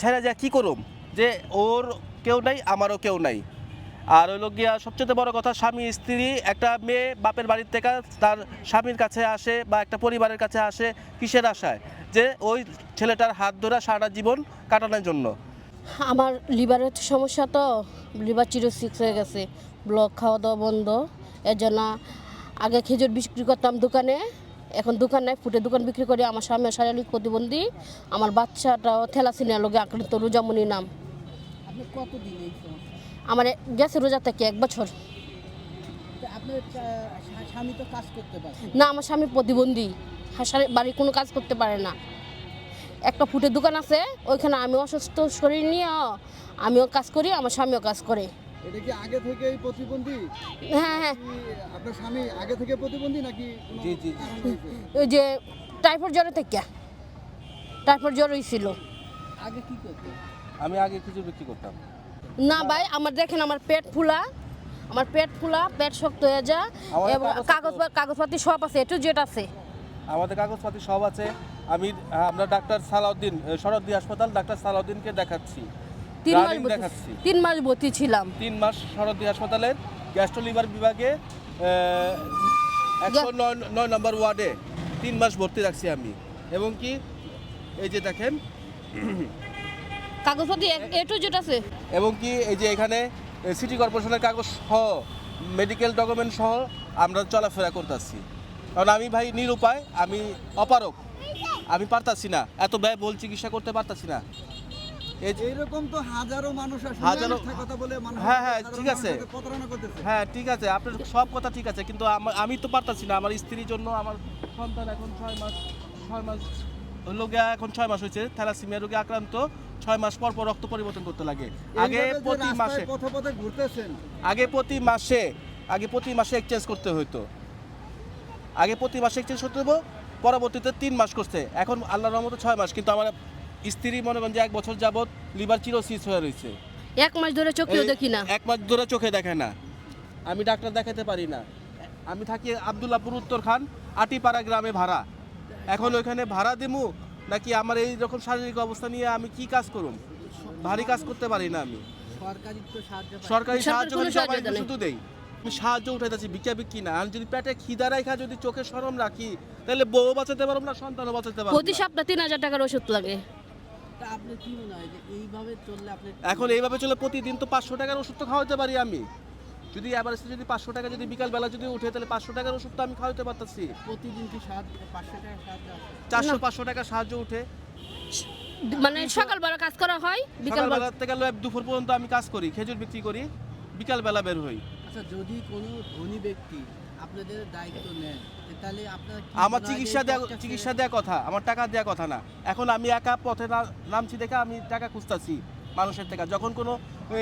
ছেড়ে যা, কি করুম? যে ওর কেউ নাই, আমারও কেউ নাই। আর হইল গিয়া সবচেয়ে বড় কথা, স্বামী, স্ত্রী, একটা মেয়ে বাপের বাড়ির থেকে তার স্বামীর কাছে আসে বা একটা পরিবারের কাছে আসে কিসের আশায়? যে ওই ছেলেটার হাত ধরে সারা জীবন কাটানোর জন্য। আমার লিভারের সমস্যা তো, লিভার চিরোসিক্স হয়ে গেছে, ব্লক খাওয়া দাওয়া বন্ধ। এর জন্য আগে খেজুর বিক্রি করতাম দোকানে এখন দোকান নাই ফুটে দোকান বিক্রি করি আমার স্বামী শারীরিক প্রতিবন্ধী। আমার বাচ্চাটাও থ্যালাসিনিয়ার লোকে আক্রান্ত রোজামণি নাম। আমার গেছে রোজা থেকে এক বছর। না আমার স্বামী প্রতিবন্ধী। হ্যাঁ, সারি- বাড়ির কোনো কাজ করতে পারে না। একটা ফুটের দোকান আছে ওইখানে আমি অসুস্থ শরীর নিয়ে আমিও কাজ করি আমার স্বামীও কাজ করে। এটা কি আগে থেকেই প্রতিবন্ধী? হ্যাঁ হ্যাঁ। আপনার স্বামী আগে থেকে প্রতিবন্ধী নাকি জি, জি? ওই যে টাইফয়েড জ্বরে থেকে। টাইফয়েড জ্বর হয়েছিল আগে কি করতে? আমি আগে খেজুর বিক্রি করতাম। না ভাই আমার দেখেন আমার পেট ফুলা। আমার পেট ফুলা পেট শক্ত হয়ে যায় আমার এবং কাগজ- কাগজ কাগজপাতি সব আছে একটু জেট আছে। আমাদের কাগজপাতি সব আছে। আমি আমরা ডাক্তার সালাউদ্দিন শরদ্দি হাসপাতাল ডাক্তার সালাউদ্দিনকে দেখাচ্ছি। তিন মাস দেখাচ্ছি। তিন মাস ভর্তি ছিলাম। তিন মাস শরদ্দি হাসপাতালের গ্যাস্ট্রোলিভার বিভাগে একশো নয় নয় নম্বর ওয়ার্ডে তিন মাস ভর্তি রাখছি আমি। এবং কি এই যে দেখেন কাগজপাতি একটু জেট আছে? এবং কি এই যে এখানে সিটি কর্পোরেশনের কাগজ সহ মেডিকেল ডকুমেন্ট সহ আমরা চলাফেরা করতেছি। কারণ আমি ভাই নিরুপায় আমি অপারক আমি পারতাছি না। এত ব্যয়বহুল চিকিৎসা করতে পারতাছি না। এইরকম তো হাজারো মানুষ আছে হাজারো- কথা বলে মানুষ হ্যাঁ, হ্যাঁ, ঠিক আছে। প্রতারণা করতেছে। হ্যাঁ ঠিক আছে আপনার সব কথা ঠিক আছে কিন্তু আমি তো পারতাছি না আমার স্ত্রীর জন্য আমার সন্তান এখন ছয় মাস ছয় মাস রোগে এখন ছয় মাস হয়েছে থ্যালাসিমিয়া রোগে আক্রান্ত ছয় মাস পর পর রক্ত পরিবর্তন করতে লাগে। আগে প্রতি মাসে পথে পথে ঘুরতেছেন। আগে প্রতি মাসে আগে প্রতি মাসে এক্সচেঞ্জ করতে হতো আগে প্রতি মাসে এক্সচেঞ্জ করতে হতো পরবর্তীতে তিন মাস করছে। এখন আল্লাহর রহমতে ছয় মাস কিন্তু আমার স্ত্রী মনে করেন যে এক বছর যাবত লিভার চিরোসিস হয়ে রয়েছে। এক মাস ধরে চোখেও দেখি না। এক মাস ধরে চোখে দেখে না। আমি ডাক্তার দেখাতে পারি না। আমি থাকি আবদুল্লাপুর উত্তর খান আটিপাড়া গ্রামে ভাড়া। এখন ওইখানে ভাড়া দিমু নাকি আমার এই রকম শারীরিক অবস্থা নিয়ে আমি কি কাজ করুম? ভারী কাজ করতে পারি না আমি। সরকারি সাহায্য সবাই শুধু দেই। আমি সাহায্য উঠাইতেছি বিকা বিক্রি না। আমি যদি পেটে খিদা রাখা যদি চোখে সরম রাখি তাহলে বউ বাঁচাতে পারব না সন্তানও বাঁচাতে পারব প্রতি সপ্তাহে তিন হাজার টাকার ওষুধ লাগে। আপনি কি মনে হয় যে এইভাবে চললে আপনি এখন এইভাবে চলে প্রতিদিন তো পাঁচশো টাকার ওষুধ তো খাওয়াতে পারি আমি। যদি এবার যদি পাঁচশো টাকা যদি বিকাল বেলা যদি উঠে তাহলে পাঁচশো টাকার ওষুধ তো আমি খাওয়াতে পারতেছি। প্রতিদিন কি সাহায্য পাঁচশো টাকা সাহায্য চারশো পাঁচশো টাকা সাহায্য উঠে। মানে সকালবেলা কাজ করা হয় বিকালবেলা? থেকে দুপুর পর্যন্ত আমি কাজ করি খেজুর বিক্রি করি বিকাল বেলা বের হই। আচ্ছা যদি কোনো ধনী ব্যক্তি আপনাদের দায়িত্ব নেন। তাহলে আপনার আমার চিকিৎসা দেওয়া চিকিৎসা দেওয়া কথা আমার টাকা দেওয়া কথা না। এখন আমি একা পথে নামছি দেখে আমি টাকা খুঁজতাছি মানুষের টাকা যখন কোনো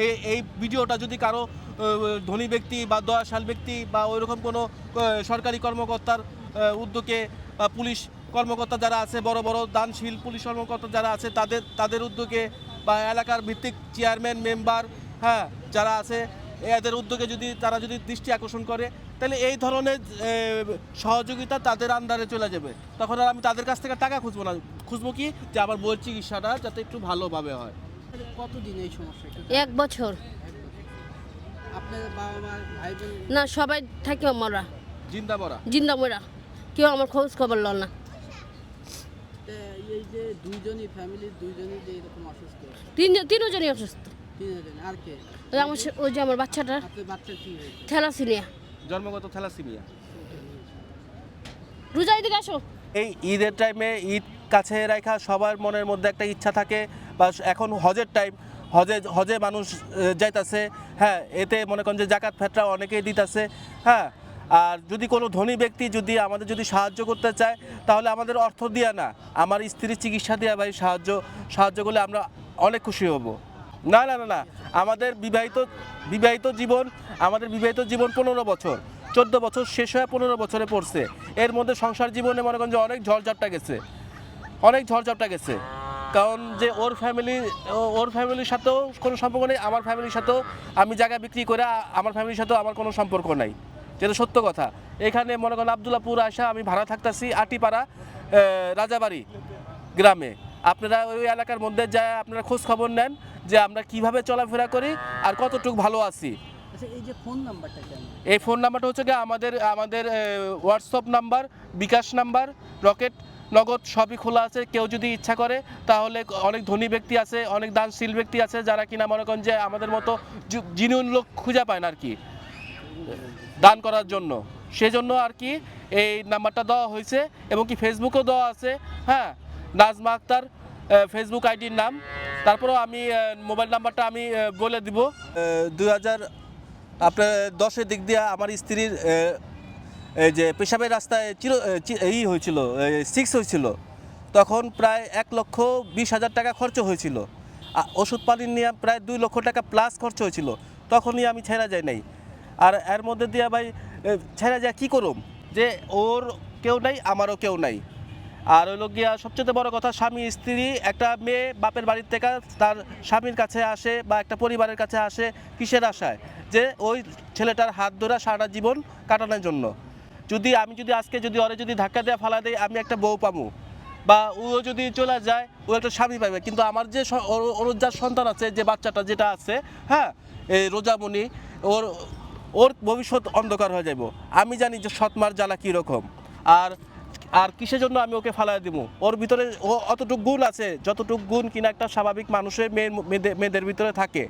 এই- এই ভিডিওটা যদি কারও ধনী ব্যক্তি বা দয়াশাল ব্যক্তি বা ওইরকম কোনো সরকারি কর্মকর্তার উদ্যোগে বা পুলিশ কর্মকর্তা যারা আছে বড় বড় দানশীল পুলিশ কর্মকর্তা যারা আছে তাদের তাদের উদ্যোগে বা এলাকার ভিত্তিক চেয়ারম্যান মেম্বার হ্যাঁ যারা আছে এদের উদ্যোগে যদি তারা যদি দৃষ্টি আকর্ষণ করে তাহলে এই ধরনের সহযোগিতা তাদের আন্ডারে চলে যাবে। তখন আর আমি তাদের কাছ থেকে টাকা খুঁজবো না। খুঁজবো কি? যে আমার বইয়ের চিকিৎসাটা যাতে একটু ভালোভাবে হয়। কতদিন এই সমস্যা? এক বছর। না সবাই থাকি আমরা। জিন্দা বরা জিন্দা মরা। কেউ আমার খোঁজ খবর ল না। এই যে দুইজনই ফ্যামিলির দুইজনই যে এরকম অসুস্থ? তিনজন তিনজনই অসুস্থ। তিনজন আর কে? ওই আমার সে- ওই যে আমার বাচ্চাটা কি হয়েছে? থ্যালাসিনিয়া জন্মগত থ্যালাসিমিয়া। রোজা এদিকে আসো। এই ঈদের টাইমে ঈদ কাছে রাখা সবার মনের মধ্যে একটা ইচ্ছা থাকে বা এখন হজের টাইম হজে হজে মানুষ যাইতাছে হ্যাঁ এতে মনে করেন যে জাকাত ফেটরা অনেকেই দিতাছে হ্যাঁ আর যদি কোনো ধনী ব্যক্তি যদি আমাদের যদি সাহায্য করতে চায় তাহলে আমাদের অর্থ দিয়া না আমার স্ত্রীর চিকিৎসা দেওয়া ভাই সাহায্য সাহায্য করলে আমরা অনেক খুশি হব। না না না না। আমাদের বিবাহিত বিবাহিত জীবন, আমাদের বিবাহিত জীবন পনেরো বছর। চোদ্দ বছর শেষ হয়ে পনেরো বছরে পড়ছে। এর মধ্যে সংসার জীবনে মনে করেন যে অনেক ঝড়ঝাপটা গেছে। অনেক ঝড়ঝাপটা গেছে। কারণ যে ওর ফ্যামিলি ওর ফ্যামিলির সাথেও কোনো সম্পর্ক নেই, আমার ফ্যামিলির সাথেও আমি জায়গা বিক্রি করে আমার ফ্যামিলির সাথেও আমার কোনো সম্পর্ক নাই। যেটা সত্য কথা। এখানে মনে করেন আবদুল্লাপুর আসা আমি ভাড়া থাকতেছি আটিপাড়া রাজাবাড়ি গ্রামে। আপনারা ওই এলাকার মধ্যে যায় আপনারা খোঁজ খবর নেন। যে আমরা কীভাবে চলাফেরা করি আর কতটুকু ভালো আছি। আচ্ছা এই যে ফোন নাম্বারটা এই ফোন নাম্বারটা হচ্ছে গিয়ে আমাদের আমাদের WhatsApp number bKash number Rocket Nagad সবই খোলা আছে। কেউ যদি ইচ্ছা করে তাহলে অনেক ধনী ব্যক্তি আছে অনেক দানশীল ব্যক্তি আছে যারা কিনা মনে করেন যে আমাদের মতো জিনিয়ন লোক খুঁজে পায় না আর কি দান করার জন্য। সেজন্য আর কি এই নাম্বারটা দেওয়া হয়েছে এবং কি ফেসবুকেও দেওয়া আছে। হ্যাঁ নাজমা আক্তার ফেসবুক আইডির নাম। তারপরেও আমি মোবাইল নাম্বারটা আমি বলে দিব। দু হাজার, আপনার দশের দিক দিয়ে আমার স্ত্রীর এই যে পেশাবের রাস্তায় চির ই হয়েছিল সিক্স হয়েছিল। তখন প্রায় এক লক্ষ বিশ হাজার টাকা খরচ হয়েছিল। ওষুধ পানি নিয়ে প্রায় দুই লক্ষ টাকা প্লাস খরচ হয়েছিল। তখনই আমি ছেড়া যাই নাই। আর এর মধ্যে দিয়ে ভাই ছেড়া যায় কী করুম? যে ওর কেউ নাই, আমারও কেউ নাই। আর হইল গিয়া সবচেয়ে বড় কথা, স্বামী, স্ত্রী, একটা মেয়ে বাপের বাড়ির থেকে তার স্বামীর কাছে আসে বা একটা পরিবারের কাছে আসে কিসের আশায়? যে ওই ছেলেটার হাত ধরে সারা জীবন কাটানোর জন্য। যদি আমি যদি আজকে যদি ওরে যদি ধাক্কা দেওয়া ফালা দেয় আমি একটা বউ পামু। বা ও যদি চলে যায়, ও একটা স্বামী পাবে কিন্তু আমার যে ওর যার সন্তান আছে, যে বাচ্চাটা যেটা আছে হ্যাঁ এই রোজামণি, ওর ওর ভবিষ্যৎ অন্ধকার হয়ে যাব আমি জানি যে সৎমার জ্বালা কীরকম। আর আর কিসের জন্য আমি ওকে ফালাই দিব? ওর ভিতরে ও অতটুকু গুণ আছে, যতটুক গুণ কিনা একটা স্বাভাবিক মানুষের মেয়ের মেয়েদের মেয়েদের ভিতরে থাকে।